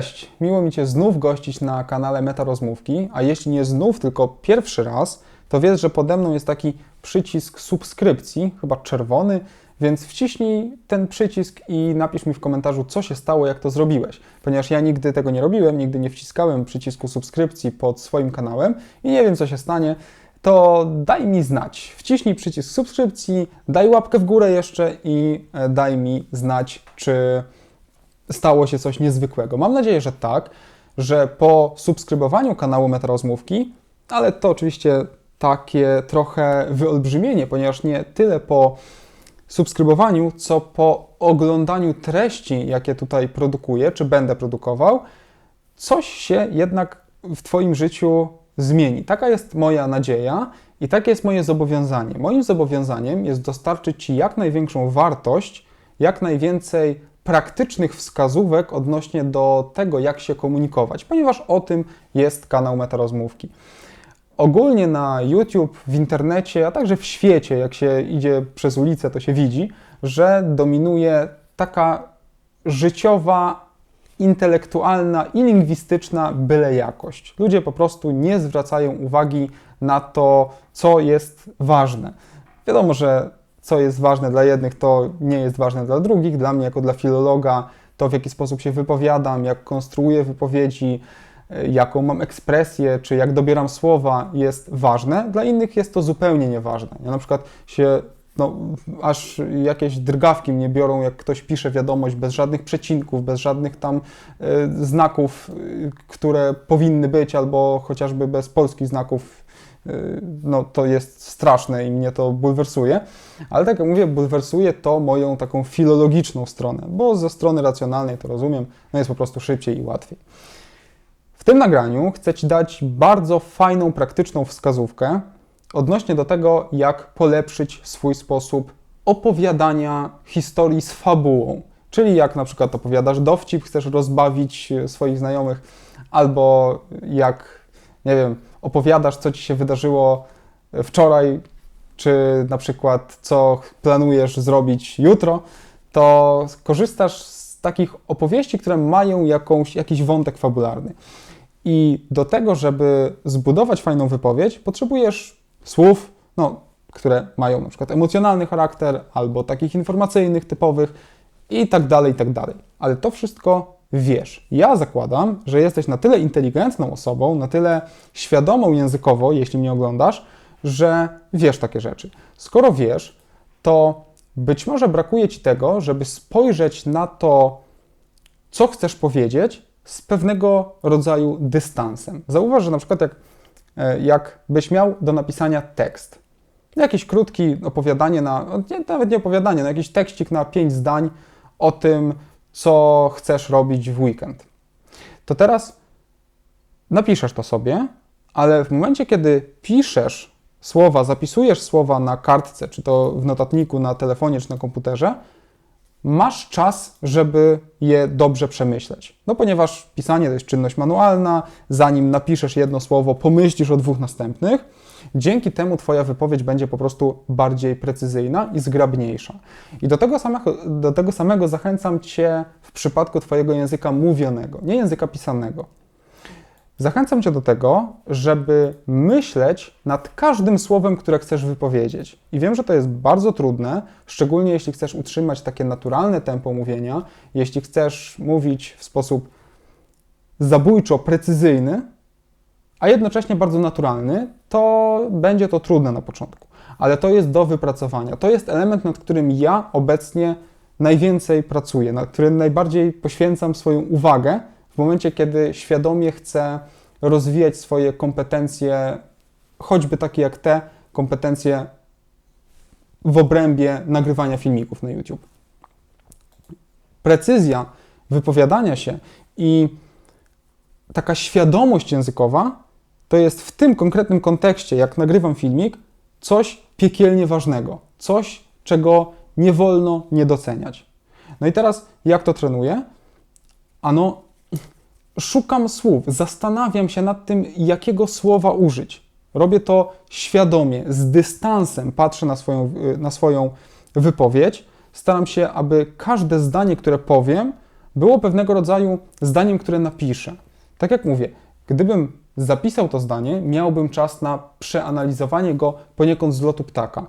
Cześć, miło mi Cię znów gościć na kanale Meta Rozmówki, a jeśli nie znów, tylko pierwszy raz, to wiesz, że pode mną jest taki przycisk subskrypcji, chyba czerwony, więc wciśnij ten przycisk i napisz mi w komentarzu, co się stało, jak to zrobiłeś. Ponieważ ja nigdy tego nie robiłem, nigdy nie wciskałem przycisku subskrypcji pod swoim kanałem i nie wiem, co się stanie, to daj mi znać. Wciśnij przycisk subskrypcji, daj łapkę w górę jeszcze i e, daj mi znać, czy stało się coś niezwykłego. Mam nadzieję, że tak, że po subskrybowaniu kanału Meta Rozmówki, ale to oczywiście takie trochę wyolbrzymienie, ponieważ nie tyle po subskrybowaniu, co po oglądaniu treści, jakie tutaj produkuję, czy będę produkował, coś się jednak w Twoim życiu zmieni. Taka jest moja nadzieja i takie jest moje zobowiązanie. Moim zobowiązaniem jest dostarczyć Ci jak największą wartość, jak najwięcej praktycznych wskazówek odnośnie do tego, jak się komunikować, ponieważ o tym jest kanał Metarozmówki. Ogólnie na YouTube, w internecie, a także w świecie, jak się idzie przez ulicę, to się widzi, że dominuje taka życiowa, intelektualna i lingwistyczna byle jakość. Ludzie po prostu nie zwracają uwagi na to, co jest ważne. Wiadomo, że co jest ważne dla jednych, to nie jest ważne dla drugich. Dla mnie, jako dla filologa, to w jaki sposób się wypowiadam, jak konstruuję wypowiedzi, e, jaką mam ekspresję, czy jak dobieram słowa, jest ważne. Dla innych jest to zupełnie nieważne. Ja na przykład się no, aż jakieś drgawki mnie biorą, jak ktoś pisze wiadomość bez żadnych przecinków, bez żadnych tam y, znaków, y, które powinny być, albo chociażby bez polskich znaków no to jest straszne i mnie to bulwersuje. Ale tak jak mówię, bulwersuje to moją taką filologiczną stronę, bo ze strony racjonalnej to rozumiem, no jest po prostu szybciej i łatwiej. W tym nagraniu chcę Ci dać bardzo fajną, praktyczną wskazówkę odnośnie do tego, jak polepszyć swój sposób opowiadania historii z fabułą. Czyli jak na przykład opowiadasz dowcip, chcesz rozbawić swoich znajomych, albo jak, nie wiem, opowiadasz, co ci się wydarzyło wczoraj, czy na przykład co planujesz zrobić jutro, to korzystasz z takich opowieści, które mają jakąś, jakiś wątek fabularny. I do tego, żeby zbudować fajną wypowiedź, potrzebujesz słów, no, które mają na przykład emocjonalny charakter, albo takich informacyjnych, typowych i tak dalej, i tak dalej. Ale to wszystko wiesz. Ja zakładam, że jesteś na tyle inteligentną osobą, na tyle świadomą językowo, jeśli mnie oglądasz, że wiesz takie rzeczy. Skoro wiesz, to być może brakuje ci tego, żeby spojrzeć na to, co chcesz powiedzieć, z pewnego rodzaju dystansem. Zauważ, że na przykład jak, e, jak byś miał do napisania tekst, jakieś krótki opowiadanie na, nie, nawet nie opowiadanie, na jakiś tekścik na pięć zdań o tym, co chcesz robić w weekend. To teraz napiszesz to sobie, ale w momencie, kiedy piszesz słowa, zapisujesz słowa na kartce, czy to w notatniku, na telefonie, czy na komputerze, masz czas, żeby je dobrze przemyśleć. No ponieważ pisanie to jest czynność manualna, zanim napiszesz jedno słowo, pomyślisz o dwóch następnych. Dzięki temu Twoja wypowiedź będzie po prostu bardziej precyzyjna i zgrabniejsza. I do tego, samego, do tego samego zachęcam Cię w przypadku Twojego języka mówionego, nie języka pisanego. Zachęcam Cię do tego, żeby myśleć nad każdym słowem, które chcesz wypowiedzieć. I wiem, że to jest bardzo trudne, szczególnie jeśli chcesz utrzymać takie naturalne tempo mówienia, jeśli chcesz mówić w sposób zabójczo precyzyjny, a jednocześnie bardzo naturalny, to będzie to trudne na początku. Ale to jest do wypracowania. To jest element, nad którym ja obecnie najwięcej pracuję, nad którym najbardziej poświęcam swoją uwagę w momencie, kiedy świadomie chcę rozwijać swoje kompetencje, choćby takie jak te kompetencje w obrębie nagrywania filmików na YouTube. Precyzja wypowiadania się i taka świadomość językowa to jest w tym konkretnym kontekście, jak nagrywam filmik, coś piekielnie ważnego, coś, czego nie wolno nie doceniać. No i teraz jak to trenuję? Ano, szukam słów, zastanawiam się nad tym, jakiego słowa użyć. Robię to świadomie, z dystansem patrzę na swoją, na swoją wypowiedź. Staram się, aby każde zdanie, które powiem, było pewnego rodzaju zdaniem, które napiszę. Tak jak mówię, gdybym zapisał to zdanie, miałbym czas na przeanalizowanie go poniekąd z lotu ptaka.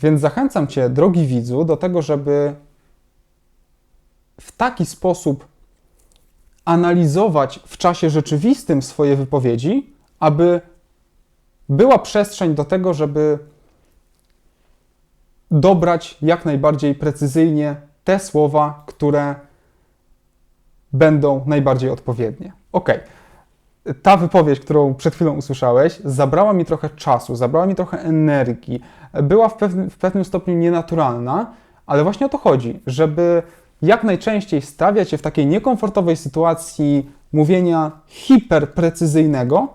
Więc zachęcam Cię, drogi widzu, do tego, żeby w taki sposób analizować w czasie rzeczywistym swoje wypowiedzi, aby była przestrzeń do tego, żeby dobrać jak najbardziej precyzyjnie te słowa, które będą najbardziej odpowiednie. Ok. Ta wypowiedź, którą przed chwilą usłyszałeś, zabrała mi trochę czasu, zabrała mi trochę energii, była w pewnym, w pewnym stopniu nienaturalna, ale właśnie o to chodzi, żeby jak najczęściej stawiać się w takiej niekomfortowej sytuacji mówienia hiperprecyzyjnego,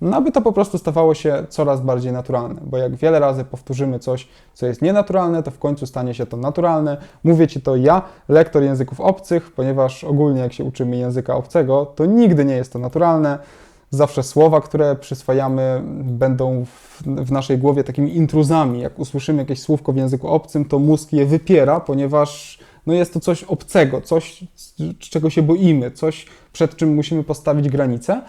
no aby to po prostu stawało się coraz bardziej naturalne, bo jak wiele razy powtórzymy coś, co jest nienaturalne, to w końcu stanie się to naturalne. Mówię Ci to ja, lektor języków obcych, ponieważ ogólnie jak się uczymy języka obcego, to nigdy nie jest to naturalne. Zawsze słowa, które przyswajamy, będą w, w naszej głowie takimi intruzami. Jak usłyszymy jakieś słówko w języku obcym, to mózg je wypiera, ponieważ no jest to coś obcego, coś, czego się boimy, coś, przed czym musimy postawić granicę.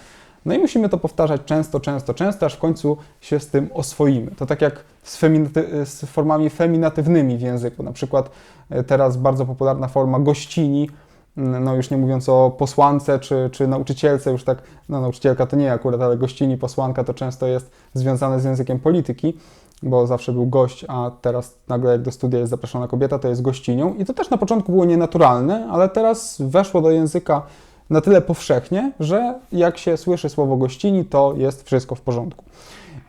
No i musimy to powtarzać często, często, często, aż w końcu się z tym oswoimy. To tak jak z, feminaty- z formami feminatywnymi w języku. Na przykład e, teraz bardzo popularna forma gościni, no już nie mówiąc o posłance czy, czy nauczycielce, już tak, no nauczycielka to nie akurat, ale gościni, posłanka to często jest związane z językiem polityki, bo zawsze był gość, a teraz nagle jak do studia jest zapraszana kobieta, to jest gościnią. I to też na początku było nienaturalne, ale teraz weszło do języka na tyle powszechnie, że jak się słyszy słowo gościni, to jest wszystko w porządku.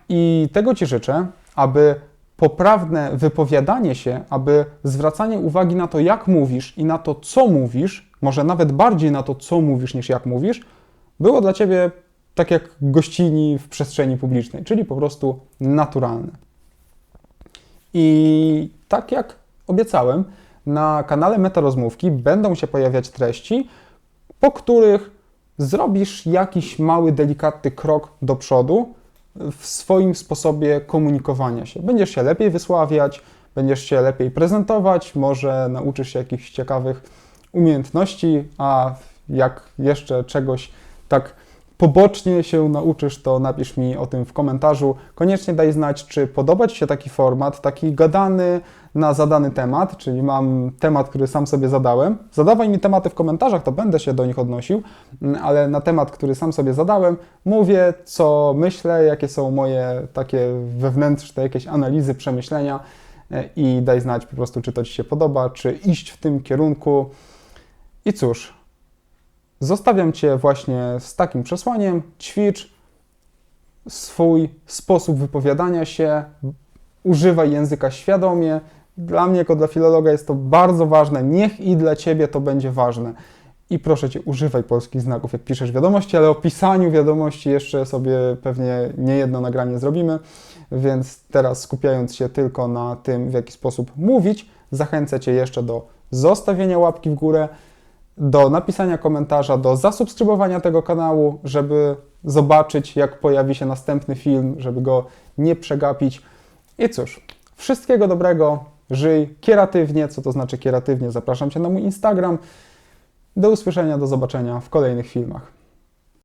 I tego Ci życzę, aby poprawne wypowiadanie się, aby zwracanie uwagi na to, jak mówisz i na to, co mówisz, może nawet bardziej na to, co mówisz, niż jak mówisz, było dla Ciebie tak jak gościni w przestrzeni publicznej, czyli po prostu naturalne. I tak jak obiecałem, na kanale Metarozmówki będą się pojawiać treści, po których zrobisz jakiś mały, delikatny krok do przodu w swoim sposobie komunikowania się. Będziesz się lepiej wysławiać, będziesz się lepiej prezentować, może nauczysz się jakichś ciekawych umiejętności, a jak jeszcze czegoś tak pobocznie się nauczysz, to napisz mi o tym w komentarzu. Koniecznie daj znać, czy podoba Ci się taki format, taki gadany na zadany temat, czyli mam temat, który sam sobie zadałem. Zadawaj mi tematy w komentarzach, to będę się do nich odnosił, ale na temat, który sam sobie zadałem, mówię, co myślę, jakie są moje takie wewnętrzne jakieś analizy, przemyślenia i daj znać po prostu, czy to Ci się podoba, czy iść w tym kierunku. I cóż, Zostawiam Cię właśnie z takim przesłaniem: ćwicz swój sposób wypowiadania się, używaj języka świadomie. Dla mnie, jako dla filologa, jest to bardzo ważne. Niech i dla Ciebie to będzie ważne. I proszę Cię, używaj polskich znaków, jak piszesz wiadomości, ale o pisaniu wiadomości jeszcze sobie pewnie niejedno nagranie zrobimy. Więc teraz skupiając się tylko na tym, w jaki sposób mówić, zachęcę Cię jeszcze do zostawienia łapki w górę do napisania komentarza, do zasubskrybowania tego kanału, żeby zobaczyć, jak pojawi się następny film, żeby go nie przegapić. I cóż, wszystkiego dobrego, żyj kieratywnie. Co to znaczy kieratywnie? Zapraszam Cię na mój Instagram. Do usłyszenia, do zobaczenia w kolejnych filmach.